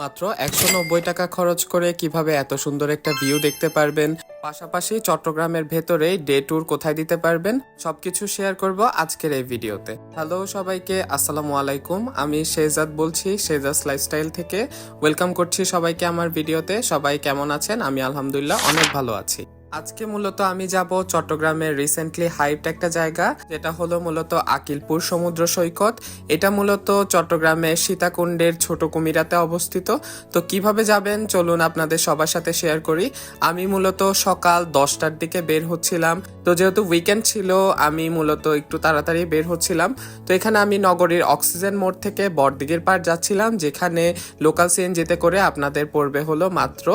মাত্র একশো নব্বই টাকা খরচ করে কীভাবে এত সুন্দর একটা ভিউ দেখতে পারবেন? পাশাপাশি চট্টগ্রামের ভেতরে ডে ট্যুর কোথায় দিতে পারবেন? সবকিছু শেয়ার করব আজকের এই ভিডিওতে হ্যালো সবাইকে, আসসালামু আলাইকুম। আমি শেজাদ বলছি শেজাজ লাইফস্টাইল থেকে। ওয়েলকাম করছি সবাইকে আমার ভিডিওতে সবাই কেমন আছেন? আমি আলহামদুলিল্লাহ অনেক ভালো আছি। আজকে মূলত আমি যাব চট্টগ্রামের রিসেন্টলি হাইপড একটা জায়গা, যেটা হলো মূলত আকিলপুর সমুদ্র সৈকত। এটা মূলত চট্টগ্রামের সীতাকুণ্ডের ছোট কুমিরাতে অবস্থিত। তো কীভাবে যাবেন? চলুন আপনাদের সবার সাথে শেয়ার করি। আমি মূলত সকাল দশটার দিকে বের হচ্ছিলাম। তো যেহেতু উইকেন্ড ছিল, আমি মূলত একটু তাড়াতাড়ি বের হচ্ছিলাম। তো এখানে আমি নগরীর অক্সিজেন মোড় থেকে বড়দিঘির পার যাচ্ছিলাম, যেখানে লোকাল সিএনজিতে করে আপনাদের পড়বে হলো মাত্র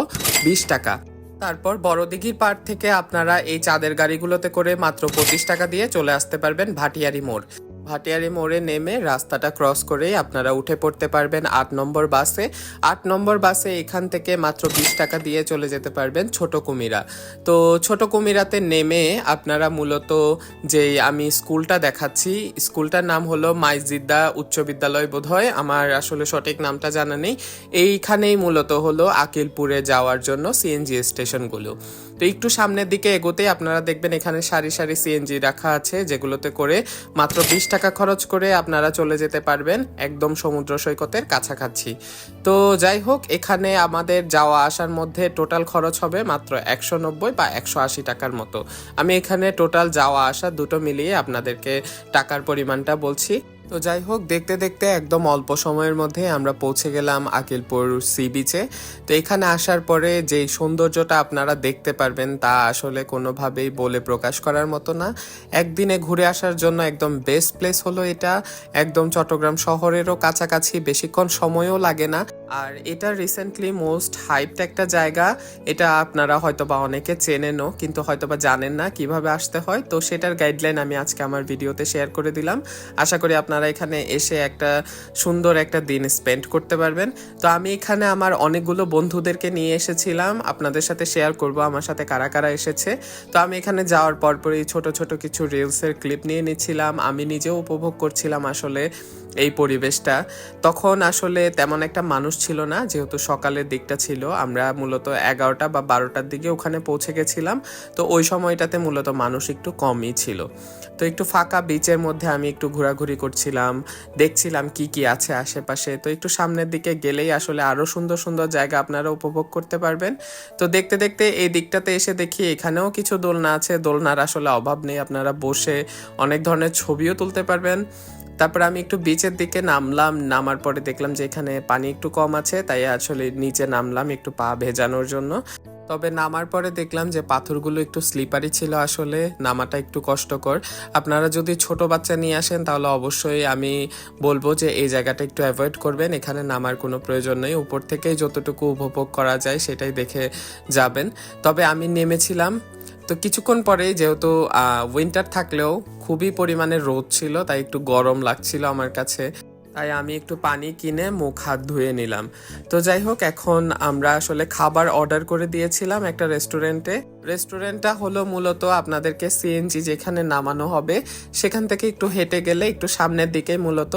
বিশ টাকা। তারপর বড়দিঘির পাড় থেকে আপনারা এই চাঁদের গাড়িগুলোতে করে মাত্র পঁচিশ টাকা দিয়ে চলে আসতে পারবেন ভাটিয়ারি মোড়। ভাটিয়ারি মোড়ে নেমে রাস্তাটা ক্রস করেই আপনারা উঠে পড়তে পারবেন আট নম্বর বাসে। আট নম্বর বাসে এখান থেকে মাত্র বিশ টাকা দিয়ে চলে যেতে পারবেন ছোট কুমিরা। তো ছোট কুমিরাতে নেমে আপনারা মূলত যে আমি স্কুলটা দেখাচ্ছি, স্কুলটার নাম হলো মাইজিদ্দা উচ্চ বিদ্যালয় বোধ হয় আমার আসলে সঠিক নামটা জানা নেই। এইখানেই মূলত হলো আকিলপুরে যাওয়ার জন্য সিএনজি স্টেশনগুলো তো একটু সামনের দিকে এগোতেই আপনারা দেখবেন এখানে সারি সারি সিএনজি রাখা আছে, যেগুলোতে করে মাত্র বিশ টাকা খরচ করে আপনারা চলে যেতে পারবেন একদম সমুদ্র সৈকতের কাছাকাছি। তো যাই হোক, এখানে আমাদের যাওয়া আসার মধ্যে টোটাল খরচ হবে মাত্র একশো নব্বই বা একশো আশি টাকার মতো। আমি এখানে টোটাল যাওয়া আসা দুটো মিলিয়ে আপনাদেরকে টাকার পরিমাণটা বলছি। তো যাই হোক দেখতে দেখতে একদম অল্প সময়ের মধ্যে আমরা পৌঁছে গেলাম আকিলপুর সি বিচে। তো এখানে আসার পরে যে সৌন্দর্যটা আপনারা দেখতে পারবেন তা আসলে কোনোভাবেই বলে প্রকাশ করার মতো না। একদিনে ঘুরে আসার জন্য একদম বেস্ট প্লেস হলো এটা। একদম চট্টগ্রাম শহরেরও কাছাকাছি, বেশিক্ষণ সময়ও লাগে না। আর এটা রিসেন্টলি মোস্ট হাইপড একটা জায়গা। এটা আপনারা হয়তো বা অনেকে চেনেনও, কিন্তু হয়তোবা জানেন না কীভাবে আসতে হয়। তো সেটার গাইডলাইন আমি আজকে আমার ভিডিওতে শেয়ার করে দিলাম। আশা করি আপনারা এখানে এসে একটা সুন্দর একটা দিন স্পেন্ড করতে পারবেন। তো আমি এখানে আমার অনেকগুলো বন্ধুদেরকে নিয়ে এসেছিলাম। আপনাদের সাথে শেয়ার করব আমার সাথে কারা কারা এসেছে। তো আমি এখানে যাওয়ার পরপরই ছোট ছোট কিছু রিলসের ক্লিপ নিয়ে নিচ্ছিলাম। আমি নিজেও উপভোগ করছিলাম আসলে। এই পরিবেশটা, তখন আসলে তেমন একটা মানুষ ছিল না, যেহেতু সকালের দিকটা ছিল। আমরা মূলত এগারোটা বা বারোটার দিকে ওখানে পৌঁছে গেছিলাম। তো ওই সময়টাতে মূলত মানুষ একটু কমই ছিল। তো একটু ফাঁকা বিচের মধ্যে আমি একটু ঘোরাঘুরি করছিলাম, দেখছিলাম কি কি আছে আশেপাশে। তো একটু সামনের দিকে গেলেই আসলে আরও সুন্দর সুন্দর জায়গা আপনারা উপভোগ করতে পারবেন। তো দেখতে দেখতে এই দিকটাতে এসে দেখি এখানেও কিছু দোলনা আছে। দোলনার আসলে অভাব নেই, আপনারা বসে অনেক ধরনের ছবিও তুলতে পারবেন। তারপর আমি একটু বিচের দিকে নামলাম, নামার পরে দেখলাম যে এখানে পানি একটু কম আছে, তাই আসলে নিচে নামলাম একটু পা ভেজানোর জন্য। তবে নামার পরে দেখলাম যে পাথরগুলো একটু স্লিপারি ছিল আসলে, নামাটা একটু কষ্টকর। আপনারা যদি ছোট বাচ্চা নিয়ে আসেন, তাহলে অবশ্যই আমি বলব যে এই জায়গাটা একটু অ্যাভয়েড করবেন, এখানে নামার কোনো প্রয়োজন নেই। উপর থেকেই যতটুকু উপভোগ করা যায়, সেটাই দেখে যাবেন। তবে আমি নেমেছিলাম তো কিছুক্ষণ পরে যেহেতু উইন্টার থাকলেও খুবই পরিমাণে রোদ ছিল, তাই একটু গরম লাগছিল আমার কাছে। তাই আমি একটু পানি কিনে মুখ, হাত ধুয়ে নিলাম। তো যাই হোক, এখন আমরা আসলে খাবার অর্ডার করে দিয়েছিলাম একটা রেস্টুরেন্টে। রেস্টুরেন্টটা হলো মূলত আপনাদেরকে সিএনজি যেখানে নামানো হবে, সেখান থেকে একটু হেঁটে গেলে একটু সামনের দিকে মূলত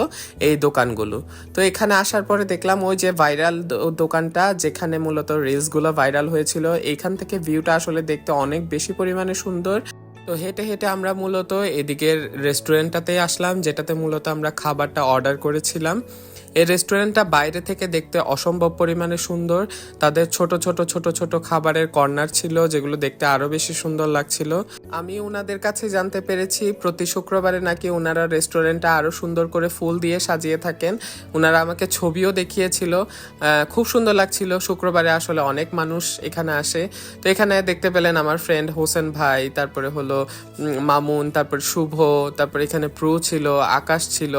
এই দোকানগুলো। তো এখানে আসার পরে দেখলাম ওই যে ভাইরাল দোকানটা যেখানে মূলত রিলসগুলো ভাইরাল হয়েছিল এইখান থেকে ভিউটা আসলে দেখতে অনেক বেশি পরিমাণে সুন্দর। তো হেঁটে হেঁটে আমরা মূলত এদিকের রেস্টুরেন্টটাতে আসলাম যেটাতে মূলত আমরা খাবারটা অর্ডার করেছিলাম। এই রেস্টুরেন্টটা বাইরে থেকে দেখতে অসম্ভব পরিমাণে সুন্দর। তাদের ছোট ছোট ছোট ছোট খাবারের কর্নার ছিল, যেগুলো দেখতে আরও বেশি সুন্দর লাগছিল। আমি ওনাদের কাছে জানতে পেরেছি, প্রতি শুক্রবারে নাকি ওনারা রেস্টুরেন্টটা আরও সুন্দর করে ফুল দিয়ে সাজিয়ে থাকেন। ওনারা আমাকে ছবিও দেখিয়েছিল। খুব সুন্দর লাগছিল। শুক্রবারে আসলে অনেক মানুষ এখানে আসে। তো এখানে দেখতে পেলেন আমার ফ্রেন্ড হোসেন ভাই, তারপরে হলো মামুন, তারপর শুভ, তারপর এখানে প্রু ছিল, আকাশ ছিল,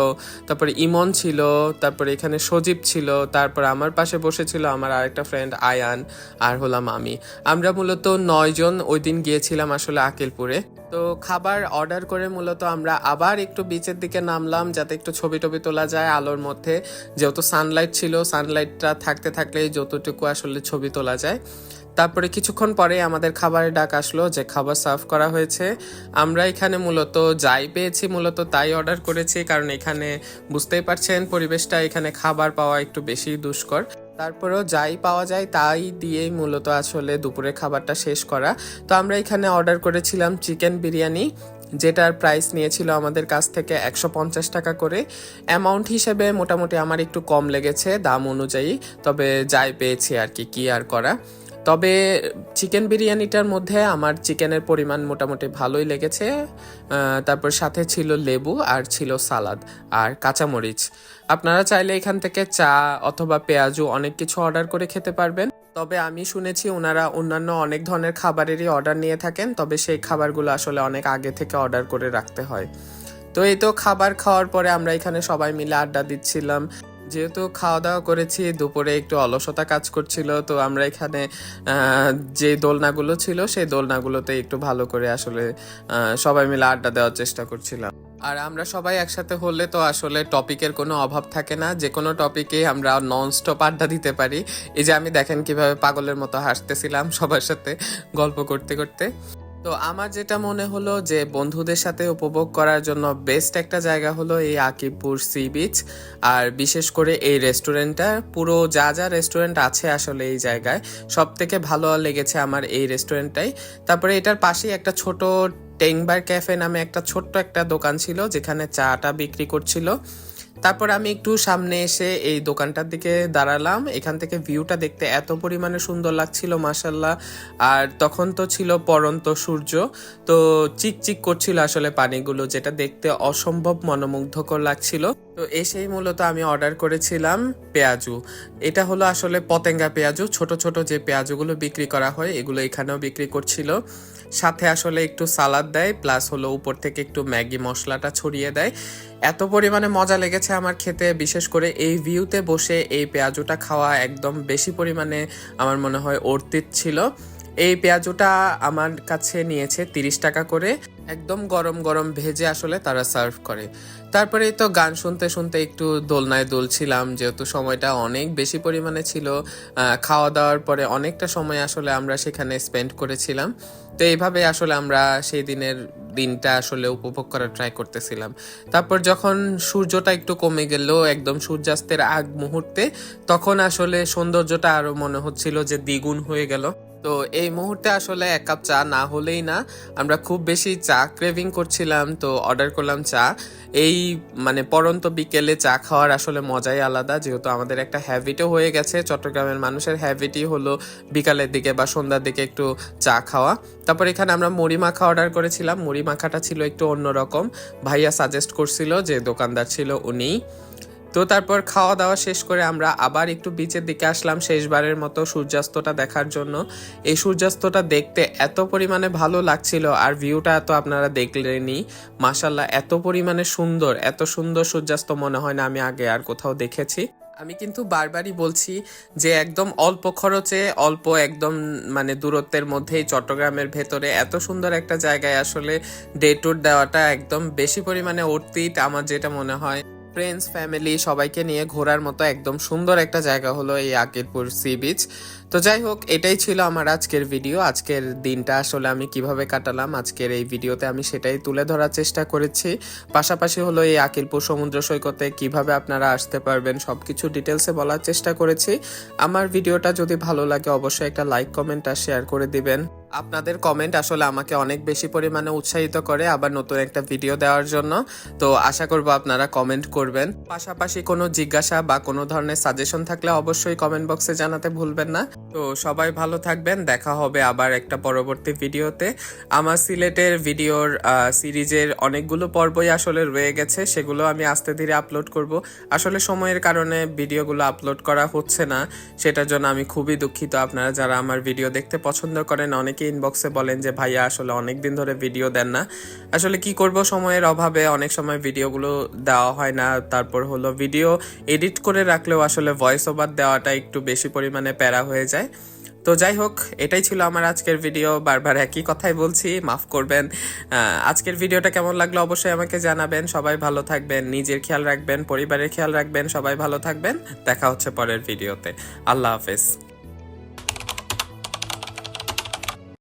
তারপরে ইমন ছিল, তারপর তারপরে এখানে সজীব ছিল, তারপর আমার পাশে বসেছিল আমার আরেকটা ফ্রেন্ড আয়ান আর হলাম আমি। আমরা মূলত নয়জন ওই দিন গিয়েছিলাম আসলে আকিলপুরে। তো খাবার অর্ডার করে মূলত আমরা আবার একটু বিচের দিকে নামলাম যাতে একটু ছবি টবি তোলা যায় আলোর মধ্যে। যেহেতু সানলাইট ছিল সানলাইটটা থাকতে থাকলে যতটুকু আসলে ছবি তোলা যায়। তারপরে কিছুক্ষণ পরে আমাদের খাবারের ডাক আসলো যে খাবার সার্ভ করা হয়েছে। আমরা এখানে মূলত যাই পেয়েছি, মূলত তাই অর্ডার করেছি, কারণ এখানে বুঝতেই পারছেন পরিবেশটা, এখানে খাবার পাওয়া একটু বেশি দুষ্কর। তারপরেও যাই পাওয়া যায় তাই দিয়েই মূলত আসলে দুপুরের খাবারটা শেষ করা। তো আমরা এখানে অর্ডার করেছিলাম চিকেন বিরিয়ানি, যেটার প্রাইস নিয়েছিল আমাদের কাছ থেকে একশো পঞ্চাশ টাকা করে। অ্যামাউন্ট হিসেবে মোটামুটি আমার একটু কম লেগেছে দাম অনুযায়ী, তবে যাই পেয়েছি আর কি কি আর করা। তবে চিকেন বিরিয়ানিটার মধ্যে আমার চিকেনের পরিমাণ মোটামুটি ভালোই লেগেছে। তারপর সাথে ছিল লেবু আর ছিল সালাদ আর কাঁচামরিচ। আপনারা চাইলে এখান থেকে চা অথবা পেঁয়াজু অনেক কিছু অর্ডার করে খেতে পারবেন। তবে আমি শুনেছি ওনারা অন্যান্য অনেক ধরনের খাবারেরই অর্ডার নিয়ে থাকেন, তবে সেই খাবারগুলো আসলে অনেক আগে থেকে অর্ডার করে রাখতে হয়। তো এই তো খাবার খাওয়ার পরে আমরা এখানে সবাই মিলে আড্ডা দিচ্ছিলাম। যেহেতু খাওয়া দাওয়া করেছি, দুপুরে একটু অলসতা কাজ করছিল, তো আমরা এখানে যে দোলনাগুলো ছিল, সেই দোলনাগুলোতে একটু ভালো করে আসলে সবাই মিলে আড্ডা দেওয়ার চেষ্টা করছিলাম। আর আমরা সবাই একসাথে হলে তো আসলে টপিকের কোনো অভাব থাকে না, যে কোনো টপিকে আমরা নন স্টপ আড্ডা দিতে পারি। এই যে আমি দেখেন কীভাবে পাগলের মতো হাসতেছিলাম সবার সাথে গল্প করতে করতে। তো আমার যেটা মনে হলো যে বন্ধুদের সাথে উপভোগ করার জন্য বেস্ট একটা জায়গা হলো এই আকিবপুর সি বিচ। আর বিশেষ করে এই রেস্টুরেন্টটা, পুরো যা যা রেস্টুরেন্ট আছে আসলে এই জায়গায় সব থেকে ভালো লেগেছে আমার এই রেস্টুরেন্টটাই। তারপরে এটার পাশেই একটা ছোট টেংবার ক্যাফে নামে একটা ছোট্ট একটা দোকান ছিল, যেখানে চাটা বিক্রি করছিল। তারপর আমি একটু সামনে এসে এই দোকানটার দিকে দাঁড়ালাম। এখান থেকে ভিউটা দেখতে এত পরিমাণে সুন্দর লাগছিল মাসাল্লাহ আর তখন তো ছিল পরন্ত সূর্য, তো চিকচিক করছিল আসলে পানিগুলো, যেটা দেখতে অসম্ভব মনোমুগ্ধকর লাগছিল। তো এসেই মূলত আমি অর্ডার করেছিলাম পেঁয়াজু। এটা হলো আসলে পতেঙ্গা পেঁয়াজু, ছোট ছোট যে পেঁয়াজুগুলো বিক্রি করা হয়, এগুলো এখানেও বিক্রি করছিল। সাথে আসলে একটু সালাদ দেয়, প্লাস হলো উপর থেকে একটু ম্যাগি মশলাটা ছড়িয়ে দেয়। এত পরিমাণে মজা লেগেছে আমার খেতে, বিশেষ করে এই ভিউতে বসে এই পেঁয়াজুটা খাওয়া একদম বেশি পরিমাণে আমার মনে হয় অর্তিত ছিল। এই পেঁয়াজুটা আমার কাছে নিয়েছে তিরিশ টাকা করে। একদম গরম গরম ভেজে আসলে তারা সার্ভ করে। তারপরে তো গান শুনতে শুনতে একটু দোলনায় দুলছিলাম, যেহেতু সময়টা অনেক বেশি পরিমাণে ছিল খাওয়া দাওয়ার পরে অনেকটা সময় আসলে আমরা সেখানে স্পেন্ড করেছিলাম। তো এইভাবে আসলে আমরা সেই দিনের দিনটা আসলে উপভোগ করার ট্রাই করতেছিলাম। তারপর যখন সূর্যটা একটু কমে গেল, একদম সূর্যাস্তের আগ মুহূর্তে, তখন আসলে সৌন্দর্যটা আরও মনে হচ্ছিল যে দ্বিগুণ হয়ে গেল। তো এই মুহূর্তে আসলে এক কাপ চা না হলেই না, আমরা খুব বেশি চা ক্রেভিং করছিলাম, তো অর্ডার করলাম চা। এই মানে পরন্ত বিকেলে চা খাওয়ার আসলে মজাই আলাদা, যেহেতু আমাদের একটা হ্যাবিটও হয়ে গেছে, চট্টগ্রামের মানুষের হ্যাবিটই হলো বিকালের দিকে বা সন্ধ্যার দিকে একটু চা খাওয়া। তারপর এখানে আমরা মুড়ি মাখা অর্ডার করেছিলাম, মুড়ি মাখাটা ছিল একটু অন্যরকম। ভাইয়া সাজেস্ট করছিল যে দোকানদার ছিল উনিই তো তারপর খাওয়া দাওয়া শেষ করে আমরা আবার একটু বিচের দিকে আসলাম শেষবারের মতো সূর্যাস্তটা দেখার জন্য। এই সূর্যাস্তটা দেখতে এত পরিমাণে ভালো লাগছিল আর ভিউটা এত আপনারা দেখলেনি মাসাল্লাহ এত পরিমাণে সুন্দর, এত সুন্দর সূর্যাস্ত মনে হয় না আমি আগে আর কোথাও দেখেছি। আমি কিন্তু বারবারই বলছি যে একদম অল্প খরচে, অল্প একদম মানে দূরত্বের মধ্যেই চট্টগ্রামের ভেতরে এত সুন্দর একটা জায়গায় আসলে ডে ট্যুর দেওয়াটা একদম বেশি পরিমাণে অর্থিত আমার যেটা মনে হয়। ফ্রেন্ডস ফ্যামিলি সবাইকে নিয়ে ঘোরার মতো একদম সুন্দর একটা জায়গা হলো এই আকিরপুর সি বিচ তো যাই হোক, এটাই ছিল আমার আজকের ভিডিও আজকের দিনটা আসলে আমি কীভাবে কাটালাম, আজকের এই ভিডিওতে আমি সেটাই তুলে ধরার চেষ্টা করেছি। পাশাপাশি হলো এই আকিলপুর সমুদ্র সৈকতে কীভাবে আপনারা আসতে পারবেন সব কিছু ডিটেলসে বলার চেষ্টা করেছি। আমার ভিডিওটা যদি ভালো লাগে, অবশ্যই একটা লাইক কমেন্ট আর শেয়ার করে দিবেন। আপনাদের কমেন্ট আসলে আমাকে অনেক বেশি পরিমাণে উৎসাহিত করে আবার নতুন একটা ভিডিও দেওয়ার জন্য। তো আশা করব আপনারা কমেন্ট করবেন। পাশাপাশি কোনো জিজ্ঞাসা বা কোনো ধরনের সাজেশন থাকলে অবশ্যই কমেন্ট বক্সে জানাতে ভুলবেন না। তো সবাই ভালো থাকবেন। দেখা হবে আবার একটা পরবর্তী ভিডিওতে। আমার সিলেটের ভিডিওর সিরিজের অনেকগুলো পর্বই আসলে রয়ে গেছে, সেগুলো আমি আস্তে ধীরে আপলোড করব। আসলে সময়ের কারণে ভিডিওগুলো আপলোড করা হচ্ছে না, সেটার জন্য আমি খুবই দুঃখিত। আপনারা যারা আমার ভিডিও দেখতে পছন্দ করেন, অনেকে ইনবক্সে বলেন যে, ভাইয়া, আসলে অনেক দিন ধরে ভিডিও দেন না। আসলে কি করব, সময়ের অভাবে অনেক সময় ভিডিওগুলো দেওয়া হয় না। তারপর হলো, ভিডিও এডিট করে রাখলেও আসলে ভয়েস ওভার দেওয়াটা একটু বেশি পরিমাণে প্যারা হয়ে যায়। তো যাই হোক, এটাই ছিল আমার আজকের ভিডিও বারবার একই কথাই বলছি, মাফ করবেন। আজকের ভিডিওটা কেমন লাগল অবশ্যই আমাকে জানাবেন। সবাই ভালো থাকবেন, নিজের খেয়াল রাখবেন, পরিবারের খেয়াল রাখবেন, সবাই ভালো থাকবেন। দেখা হচ্ছে পরের ভিডিওতে আল্লাহ হাফেজ।